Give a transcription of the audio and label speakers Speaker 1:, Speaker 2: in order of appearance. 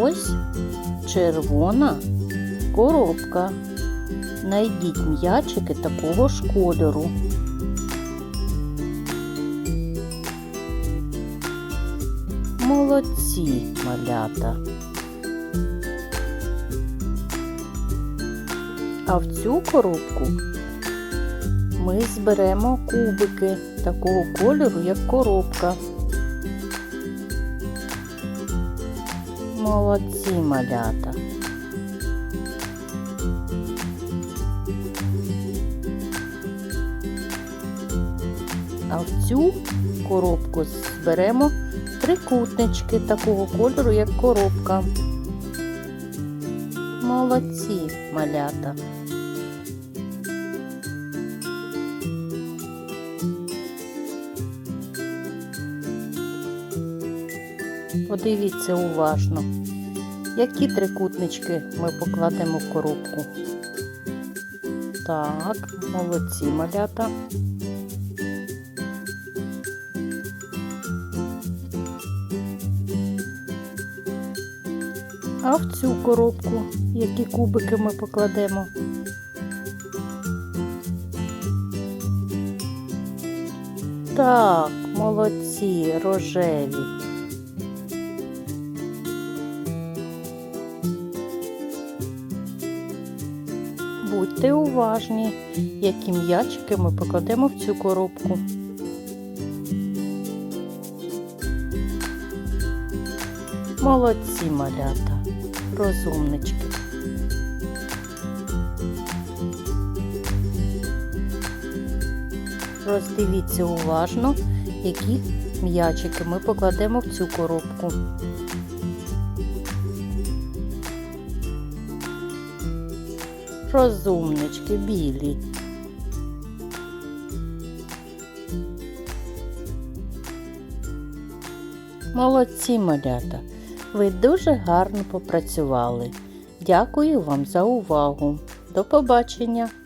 Speaker 1: Ось червона коробка. Найдіть м'ячики такого ж кольору. Молодці, малята. А в цю коробку ми зберемо кубики такого кольору, як коробка. Молодці малята. А в цю коробку зберемо трикутнички такого кольору, як коробка. Молодці малята. Подивіться уважно, які трикутнички ми покладемо в коробку. Так, молодці малята. А в цю коробку які кубики ми покладемо? Так, молодці, рожеві. Будьте уважні, які м'ячики ми покладемо в цю коробку. Молодці малята, розумнички. Роздивіться уважно, які м'ячики ми покладемо в цю коробку. Розумнички білі. Молодці малята. Ви дуже гарно попрацювали. Дякую вам за увагу. До побачення!